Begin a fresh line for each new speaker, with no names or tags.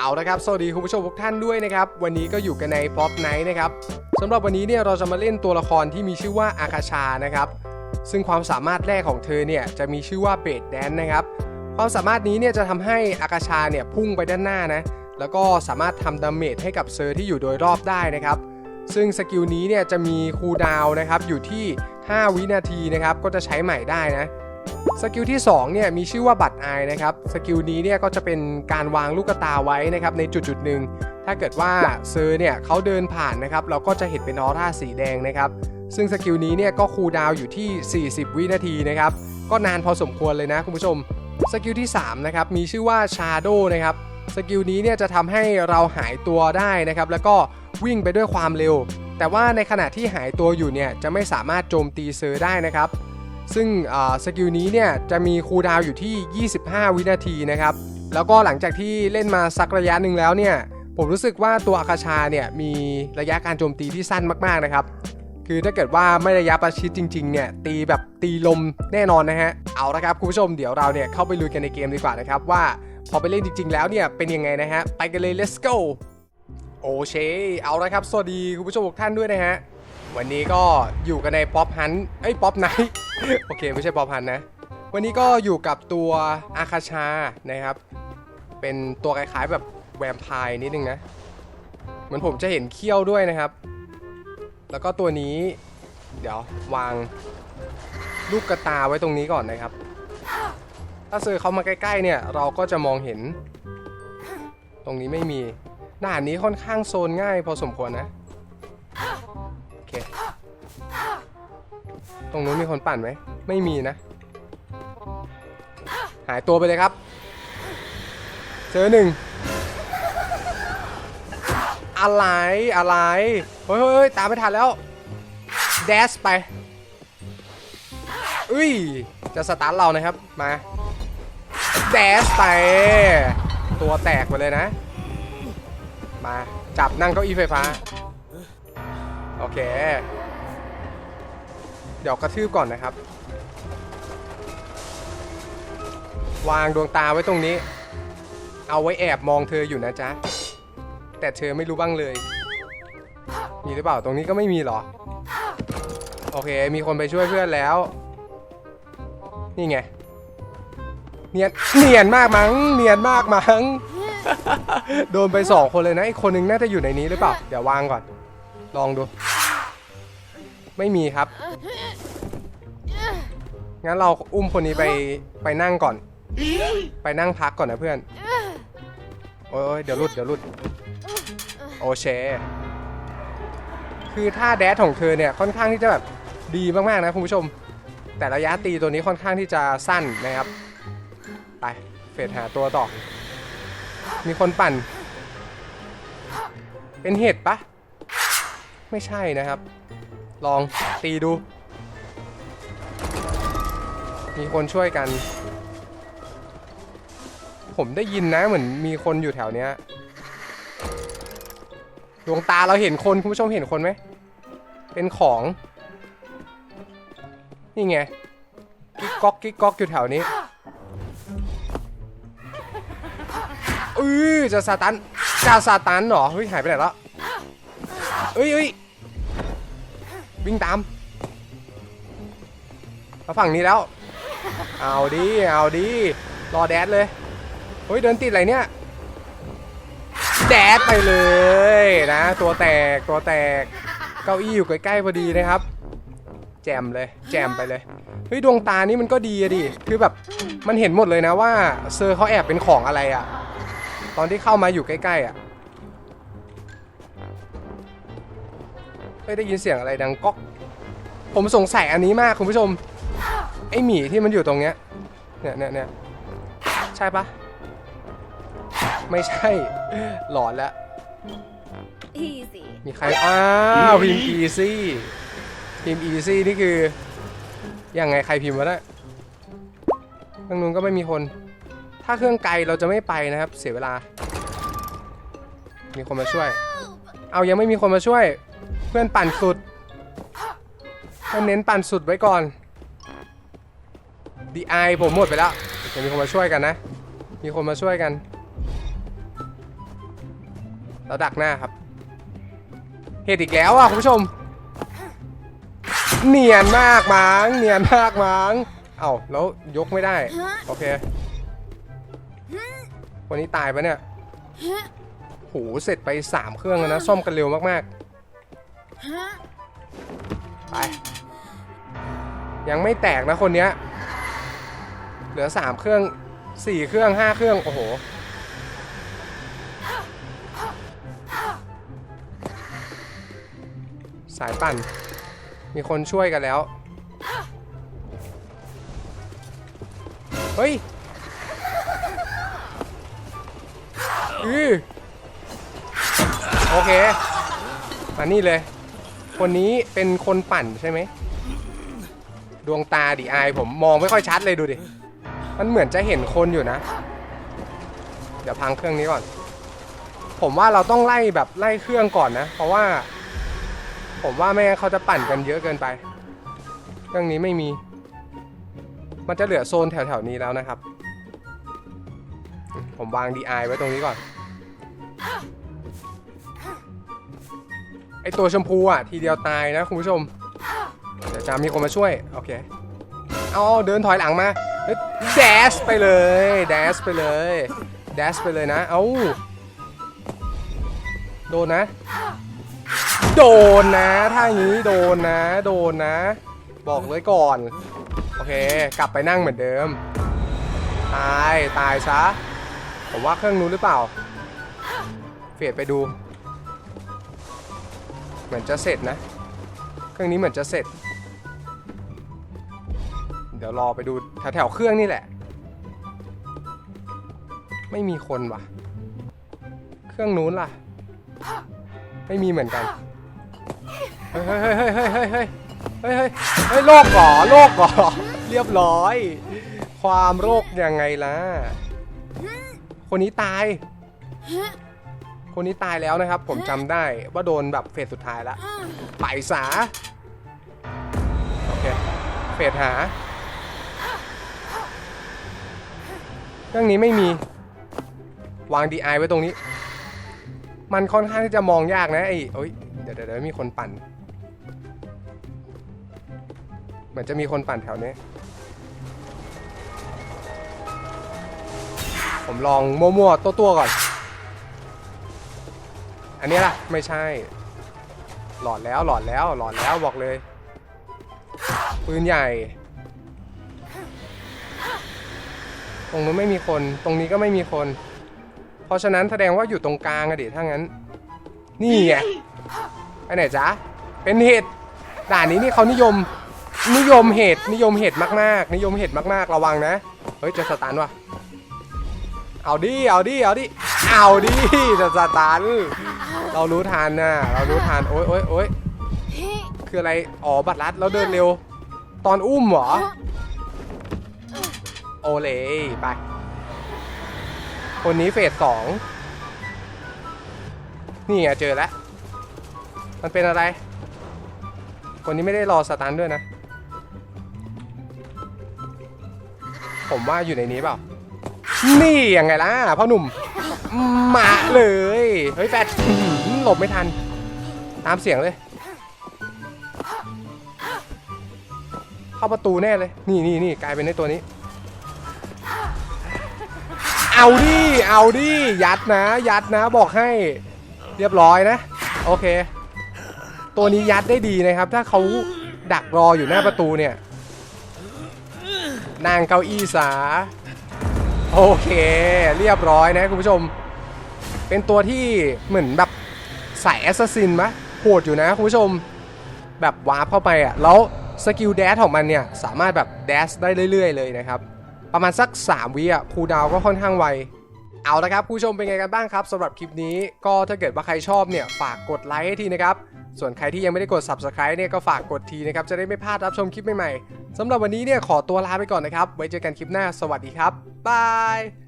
เอาละครับ สวัสดีคุณผู้ชมทุกท่านด้วยนะครับ วันนี้ก็อยู่กันใน Pop Night นะครับสำหรับวันนี้เนี่ยเราจะมาเล่นตัวละครที่มีชื่อว่าอาคาชานะครับ ซึ่งความสามารถแรกของเธอเนี่ยจะมีชื่อว่าเบดแดนนะครับ ความสามารถนี้เนี่ยจะทำให้อาคาชาเนี่ยพุ่งไปด้านหน้านะ แล้วก็สามารถทำดาเมจให้กับเซอร์ที่อยู่โดยรอบได้นะครับ ซึ่งสกิลนี้เนี่ยจะมีคูลดาวน์นะครับอยู่ที่ 5 วินาทีนะครับ ก็จะใช้ใหม่ได้นะ สกิลที่2เนี่ยมีชื่อว่าบัตรอายนะครับสกิลนี้เนี่ยก็จะเป็นการวางลูกตาไว้นะครับในจุดจุดหนึ่งถ้าเกิดว่าเซอร์เนี่ยเขาเดินผ่านนะครับเราก็จะเห็นเป็นออร่าสีแดงนะครับซึ่งสกิลนี้เนี่ยก็คูลดาวน์อยู่ที่ 40 วินาทีนะครับก็นานพอสมควรเลยนะคุณผู้ชมสกิลที่3นะครับมีชื่อว่า Shadow นะครับสกิลนี้เนี่ยจะทำให้เราหายตัวได้นะครับแล้วก็วิ่งไปด้วยความเร็ว แต่ว่าในขณะที่หายตัวอยู่เนี่ยจะไม่สามารถโจมตีเซอร์ได้นะครับ ซึ่งสกิลนี้เนี่ยจะมีคูลดาวอยู่ที่ 25 วินาทีนะครับ แล้วก็หลังจากที่เล่นมาสักระยะหนึ่งแล้วเนี่ย ผมรู้สึกว่าตัวอาคาชาเนี่ยมีระยะการโจมตีที่สั้นมากๆนะครับ คือถ้าเกิดว่าไม่ระยะประชิดจริงๆเนี่ยตีแบบตีลมแน่นอนนะฮะ เอาละครับคุณผู้ชมเดี๋ยวเราเนี่ยเข้าไปลุยกันในเกมดีกว่านะครับว่าพอไปเล่นจริง ๆ แล้วเนี่ยเป็นยังไงนะฮะ ไปกันเลย let's go โอเค เอาละครับ สวัสดีคุณผู้ชมทุกท่านด้วยนะฮะ วันนี้ก็อยู่กันในป๊อปฮันเอ้ป๊อปไนท์โอเคไม่ใช่ป๊อปฮันนะ วันนี้ก็อยู่กับตัวอาคาชานะครับ เป็นตัวคล้ายๆแบบแวมไพร์นิดนึงนะ เหมือนผมจะเห็นเขี้ยวด้วยนะครับ แล้วก็ตัวนี้ เดี๋ยววางลูกกระตาไว้ตรงนี้ก่อนนะครับ ถ้าเซอร์เขามาใกล้ๆเนี่ยเราก็จะมองเห็น ตรงนี้ไม่มีด่านนี้ค่อนข้างโซนง่ายพอสมควรนะ ตรงนู้นมีคนปั่นไหม ไม่มีนะ หายตัวไปเลยครับ เจอหนึ่ง อะไร อะไร เฮ้ยเฮ้ยตามไม่ทันแล้วแดสไปอุ้ย จะสตาร์ทเรานะครับ มาแดสไป ตัวแตกไปเลยนะ มา จับนั่งเก้าอี้ไฟฟ้า โอเค เดี๋ยวกระทืบก่อนนะครับ วางดวงตาไว้ตรงนี้ เอาไว้แอบมองเธออยู่นะจ๊ะ แต่เธอไม่รู้บ้างเลย มีหรือเปล่าตรงนี้ก็ไม่มีหรอ โอเค มีคนไปช่วยเพื่อนแล้ว นี่ไง เนียน เนียนมากมั้ง เนียนมากมั้ง โดนไปสองคนเลยนะ อีกคนนึงน่าจะอยู่ในนี้หรือเปล่า เดี๋ยววางก่อน ลองดู ไม่มีครับ งั้นเราอุ้มคนนี้ไปไปนั่งก่อน ไปนั่งพักก่อนนะเพื่อน โอ้ยเดี๋ยวรุดเดี๋ยวรุดโอเคคือท่าแดดของเธอเนี่ยค่อนข้างที่จะแบบดีมากๆนะคุณผู้ชม แต่ระยะตีตัวนี้ค่อนข้างที่จะสั้นนะครับ ไปเฟดหาตัวต่อ มีคนปั่น เป็นเห็ดปะ ไม่ใช่นะครับ ลองตีดู มีคนช่วยกัน ผมได้ยินนะเหมือนมีคนอยู่แถวเนี้ยดวงตาเราเห็นคน คุณผู้ชมเห็นคนไหม เป็นของ นี่ไง กิ๊กก๊อกกิ๊กก๊อกอยู่แถวนี้อือจะซาตันจะซาตันเหรอเฮ้ยหายไปไหนแล้วเอ้ยเอ้ย วิ่งตามมาฝั่งนี้แล้ว เอาดิเอาดิรอแดดเลยเฮ้ยเดินติดอะไรเนี่ย แดดไปเลยนะ ตัวแตกตัวแตกเก้าอี้อยู่ใกล้ๆพอดีนะครับ แจมเลย แจมไปเลยเฮ้ยดวงตานี่มันก็ดีอะดิคือแบบมันเห็นหมดเลยนะว่าเซอร์เขาแอบเป็นของอะไรอะตอนที่เข้ามาอยู่ใกล้ๆอะ ฮ้ยได้ยินเสียงอะไรดังก๊อก ผมสงสัยอันนี้มากคุณผู้ชม ไอหมีที่มันอยู่ตรงเนี้ย เนี่ยเนี่ยเนี่ยใช่ปะไม่ใช่ หลอนแล้ว
Easy.
มีใคร อ้าวพิมพ์ easy พิมพ์ easy นี่คือ ยังไงใครพิมพ์วะเนี่ยทางนู้นก็ไม่มีคน ถ้าเครื่องไกลเราจะไม่ไปนะครับ เสียเวลา มีคนมาช่วย เอายังไม่มีคนมาช่วย เพื่อนปั่นสุดเพื่อนเน้นปั่นสุดไว้ก่อนดีไอผมหมดไปแล้วเดี๋ยวมีคนมาช่วยกันนะ มีคนมาช่วยกันแล้วดักหน้าครับ เหตุอีกแล้วอะคุณผู้ชม เนียนมากมั้งเนียนมากมั้งเอ้าแล้วยกไม่ได้ โอเค วันนี้ตายปะเนี่ยโหเสร็จไปสามเครื่องแล้วนะ ซ่อมกันเร็วมากๆ ไป ยังไม่แตกนะคนเนี้ย เหลือสามเครื่องสี่เครื่องห้าเครื่อง โอ้โห สายปั่น มีคนช่วยกันแล้ว เฮ้ย อือโอเค มานี่เลย คนนี้เป็นคนปั่นใช่ไหม ดวงตาดิอผมมองไม่ค่อยชัดเลยดูดิ มันเหมือนจะเห็นคนอยู่นะ เดี๋ยวพังเครื่องนี้ก่อน ผมว่าเราต้องไล่แบบไล่เครื่องก่อนนะ เพราะว่า ผมว่าไม่งั้นเขาจะปั่นกันเยอะเกินไป เครื่องนี้ไม่มี มันจะเหลือโซนแถวๆนี้แล้วนะครับ ผมวาง DI ไอไว้ตรงนี้ก่อน อตัวชมพูอะ ทีเดียวตายนะคุณผู้ชมเดี๋ยวจะมีคนมาช่วย โอเค เอาเดินถอยหลังมาแดชไปเลยแดชไปเลยแดชไปเลยนะ เอาโดนนะ โดนนะ ถ้าอย่างนี้โดนนะ โดนนะ บอกไว้ก่อน โอเค กลับไปนั่งเหมือนเดิม ตาย ตายซะ ผมว่าเครื่องนู้นหรือเปล่า เฟดไปดู เหมือนจะเสร็จนะ เครื่องนี้เหมือนจะเสร็จ เดี๋ยวรอไปดูแถวแถวเครื่องนี่แหละ ไม่มีคนว่ะ เครื่องนู้นล่ะ ไม่มีเหมือนกัน เฮ้ยเฮ้ยเฮ้ยเฮ้ยเฮ้ยเฮ้ยเฮ้ยโรคก่อโรคก่อเรียบร้อย ความโรคยังไงล่ะ คนนี้ตาย คนนี้ตายแล้วนะครับ ผมจำได้ว่าโดนแบบเฟสสุดท้ายแล้วไปสาโอเคเฟสหาเครื่องนี้ไม่มีวาง DI ไว้ตรงนี้ มันค่อนข้างที่จะมองยากนะไอ้เอ้ยเดี๋ยวเดี๋ยวเดี๋ยวมีคนปั่น เหมือนจะมีคนปั่นแถวนี้ ผมลองมั่วๆตัวๆก่อน อันนี้ล่ะ ไม่ใช่ หลอดแล้วหลอดแล้วหลอดแล้วบอกเลยปืนใหญ่ ตรงนู้นไม่มีคน ตรงนี้ก็ไม่มีคน เพราะฉะนั้นแสดงว่าอยู่ตรงกลางอะดิถ้างั้น นี่ไงไปไหนจ๊ะ เป็นเห็ดด่านนี้นี่เขานิยม นิยมเห็ดนิยมเห็ดมากๆ นิยมเห็ดมากๆ ระวังนะ เฮ้ยจะสตันว่ะ เอาดิ เอาดิ เอาดิ เอาดิจะสตัน เรารู้ทันนะเรารู้ทัน โอ๊ยโอ๊ยโอ๊ยคืออะไร อ๋อ บัตรลัดแล้วเดินเร็ว ตอนอุ้มเหรอ โอเลไป คนนี้เฟสสอง นี่ไงเจอแล้ว มันเป็นอะไร คนนี้ไม่ได้รอสตันด้วยนะ ผมว่าอยู่ในนี้เปล่า นี่ยังไงล่ะพ่อหนุ่ม มาเลย เฮ้ยแฟดหลบไม่ทัน ตามเสียงเลย เข้าประตูแน่เลย นี่นี่นี่กลายเป็นในตัวนี้ เอาดิ เอาดิ ยัดนะ ยัดนะ บอกให้ เรียบร้อยนะ โอเค ตัวนี้ยัดได้ดีนะครับ ถ้าเขาดักรออยู่หน้าประตูเนี่ย นางเก้าอี้สา โอเค เรียบร้อยนะคุณผู้ชม เป็นตัวที่เหมือนแบบสายแอสซัสซินมะโหดอยู่นะคุณผู้ชม แบบวาร์ปเข้าไปอะ แล้วสกิลแดชของมันเนี่ย สามารถแบบแดชได้เรื่อยๆ เลยนะครับ ประมาณสัก 3 วิอะคูดาวก็ค่อนข้างไวเอาละครับคุณผู้ชมเป็นไงกันบ้างครับสำหรับคลิปนี้ก็ถ้าเกิดว่าใครชอบเนี่ยฝากกดไลค์ให้ทีนะครับ ส่วนใครที่ยังไม่ได้กด Subscribe เนี่ยก็ฝากกดทีนะครับ จะได้ไม่พลาดรับชมคลิปใหม่ๆ สำหรับวันนี้เนี่ยขอตัวลาไปก่อนนะครับ ไว้เจอกันคลิปหน้า สวัสดีครับ บาย